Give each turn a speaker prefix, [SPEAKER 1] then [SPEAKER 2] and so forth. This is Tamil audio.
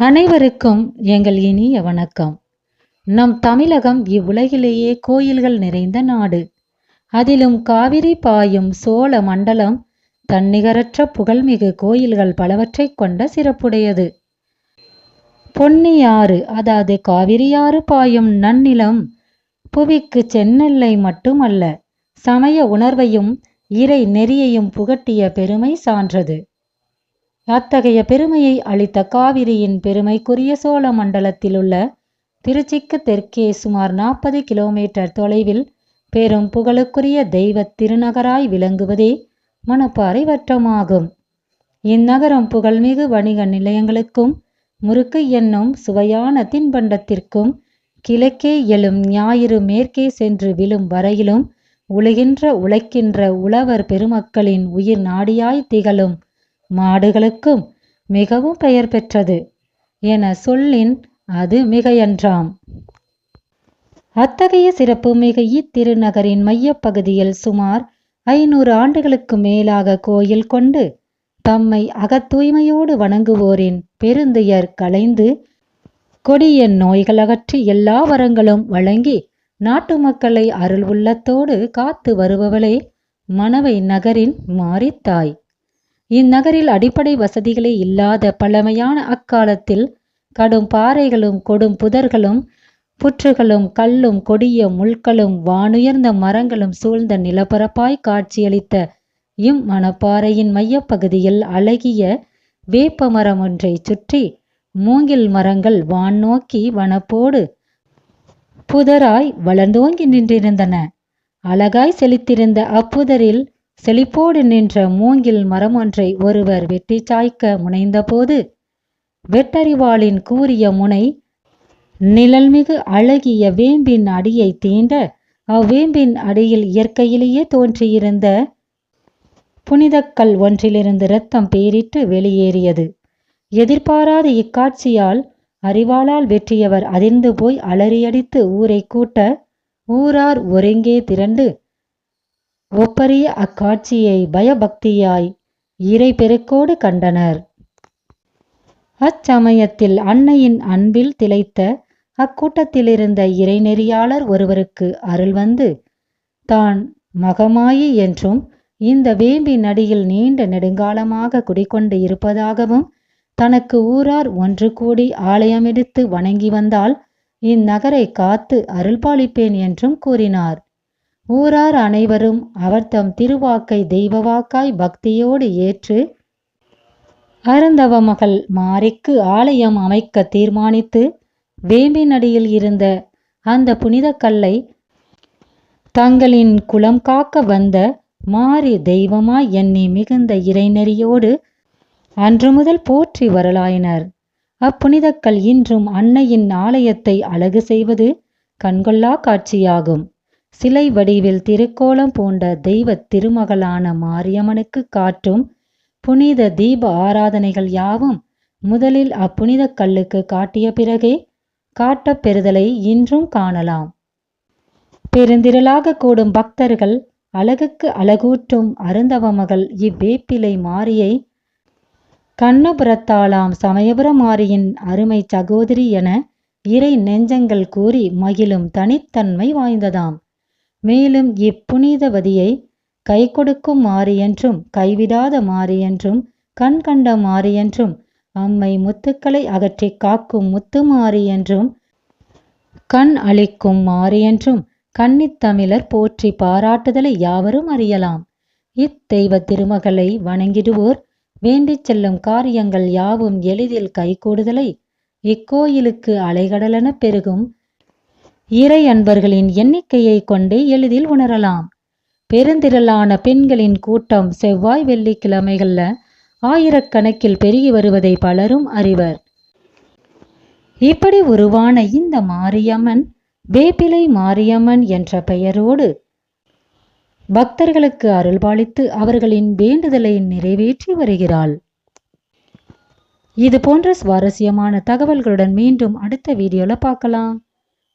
[SPEAKER 1] அனைவருக்கும் எங்கள் இனிய வணக்கம். நம் தமிழகம் இவ்வுலகிலேயே கோயில்கள் நிறைந்த நாடு. அதிலும் காவிரி பாயும் சோழ மண்டலம் தன்னிகரற்ற புகழ்மிகு கோயில்கள் பலவற்றைக் கொண்ட சிறப்புடையது. பொன்னியாறு அதாவது காவிரியாறு பாயும் நன்னிலம் புவிக்கு சென்னெல்லை மட்டுமல்ல சமய உணர்வையும் இறை நெறியையும் புகட்டிய பெருமை சான்றது. அத்தகைய பெருமையை அளித்த காவிரியின் பெருமைக்குரிய சோழ மண்டலத்திலுள்ள திருச்சிக்கு தெற்கே சுமார் நாற்பது கிலோமீட்டர் தொலைவில் பெரும் புகழுக்குரிய தெய்வ திருநகராய் விளங்குவதே மணப்பாறை வட்டமாகும். இந்நகரம் புகழ்மிகு வணிக நிலையங்களுக்கும் முறுக்கு என்னும் சுவையான தின்பண்டத்திற்கும் கிழக்கே எழும் ஞாயிறு மேற்கே சென்று விழும் வரையிலும் உழுகின்ற உழைக்கின்ற உழவர் பெருமக்களின் உயிர் நாடியாய் திகழும் மாடுகளுக்கும் மிகவும் பெயர் பெற்றது என சொல்லின் அது மிகையன்றாம். அத்தகைய சிறப்பு மிக இத்திருநகரின் மையப்பகுதியில் சுமார் ஐநூறு ஆண்டுகளுக்கு மேலாக கோயில் கொண்டு தம்மை அகத்தூய்மையோடு வணங்குவோரின் பெருந்துயர் களைந்து கொடிய நோய்கள் அகற்றி எல்லா வரங்களும் வழங்கி நாட்டு மக்களை அருள் உள்ளத்தோடு காத்து வருபவளே மணவை நகரின் மாரித்தாய். இந்நகரில் அடிப்படை வசதிகளே இல்லாத பழமையான அக்காலத்தில் கடும் பாறைகளும் கொடும் புதர்களும் புற்றுகளும் கல்லும் கொடிய முள்களும் வானுயர்ந்த மரங்களும் சூழ்ந்த நிலப்பரப்பாய் காட்சியளித்த இம் மணப்பாறையின் மையப்பகுதியில் அழகிய வேப்ப மரம் ஒன்றை சுற்றி மூங்கில் மரங்கள் வான் நோக்கி வனப்போடு புதராய் வளர்ந்தோங்கி நின்றிருந்தன. அழகாய் செழித்திருந்த அப்புதரில் செழிப்போடு நின்ற மூங்கில் மரம் ஒன்றை ஒருவர் வெட்டி சாய்க்க முனைந்தபோது வெட்டறிவாளின் கூறிய முனை நிழல்மிகு அழகிய வேம்பின் அடியை தீண்ட அவ்வேம்பின் அடியில் இயற்கையிலேயே தோன்றியிருந்த புனிதக்கல் ஒன்றிலிருந்து இரத்தம் பேரிட்டு வெளியேறியது. எதிர்பாராத இக்காட்சியால் அறிவாளால் வெற்றியவர் அதிர்ந்து போய் அலறியடித்து ஊரை கூட்ட ஊரார் ஒருங்கே திரண்டு ஒப்பரிய அக்காட்சியை பயபக்தியாய் இறை பெருக்கோடு கண்டனர். அச்சமயத்தில் அன்னையின் அன்பில் திளைத்த அக்கூட்டத்திலிருந்த இறைநெறியாளர் ஒருவருக்கு அருள் வந்து தான் மகமாயி என்றும் இந்த வேம்பி நடியில் நீண்ட நெடுங்காலமாக குடிக்கொண்டு இருப்பதாகவும் தனக்கு ஊரார் ஒன்று கூடி ஆலயமெடுத்து வணங்கி வந்தால் இந்நகரை காத்து அருள்பாலிப்பேன் என்றும் கூறினார். ஊரார் அனைவரும் அவர் தம் திருவாக்கை தெய்வவாக்காய் பக்தியோடு ஏற்று அருந்தவ மகள் மாரிக்கு ஆலயம் அமைக்க தீர்மானித்து வேம்பினடியில் இருந்த அந்த புனித கல்லை தங்களின் குலம் காக்க வந்த மாறி தெய்வமாய் எண்ணி மிகுந்த இறைநெறியோடு அன்று முதல் போற்றி வரலாயினர். அப்புனிதக்கல் இன்றும் அன்னையின் ஆலயத்தை அழகு செய்வது கண்கொள்ளா காட்சியாகும். சிலை வடிவில் திருக்கோலம் பூண்ட தெய்வ திருமகளான மாரியம்மனுக்கு காட்டும் புனித தீப ஆராதனைகள் யாவும் முதலில் அப்புனித கல்லுக்கு காட்டிய பிறகே காட்டப் பெறுதலை இன்றும் காணலாம். பெருந்திரளாக கூடும் பக்தர்கள் அழகுக்கு அழகூட்டும் அருந்தவ மகள் இவ்வேப்பிலை மாரியை கண்ணபுரத்தாளாம் சமயபுர மாரியின் அருமை சகோதரி என இறை நெஞ்சங்கள் கூறி மகிழும் தனித்தன்மை வாய்ந்ததாம். மேலும் இப்புனிதவதியை கை கொடுக்கும் மாறி என்றும் கைவிடாத மாறி என்றும் கண் கண்ட மாறி என்றும் அம்மை முத்துக்களை அகற்றி காக்கும் முத்து மாறி என்றும் கண் அளிக்கும் மாறி என்றும் கன்னித்தமிழர் போற்றி பாராட்டுதலை யாவரும் அறியலாம். இத்தெய்வ திருமகளை வணங்கிடுவோர் வேண்டிச் செல்லும் காரியங்கள் யாவும் எளிதில் கைகூடுதலை இக்கோயிலுக்கு அலைகடலென பெருகும் இறை அன்பர்களின் எண்ணிக்கையை கொண்டே எளிதில் உணரலாம். பெருந்திரளான பெண்களின் கூட்டம் செவ்வாய் வெள்ளிக்கிழமைகள்ல ஆயிரக்கணக்கில் பெருகி வருவதை பலரும் அறிவர். இப்படி உருவான இந்த மாரியம்மன் வேப்பிலை மாரியம்மன் என்ற பெயரோடு பக்தர்களுக்கு அருள்பாலித்து அவர்களின் வேண்டுதலை நிறைவேற்றி வருகிறாள். இது போன்ற சுவாரஸ்யமான தகவல்களுடன் மீண்டும் அடுத்த வீடியோவில் பார்க்கலாம்.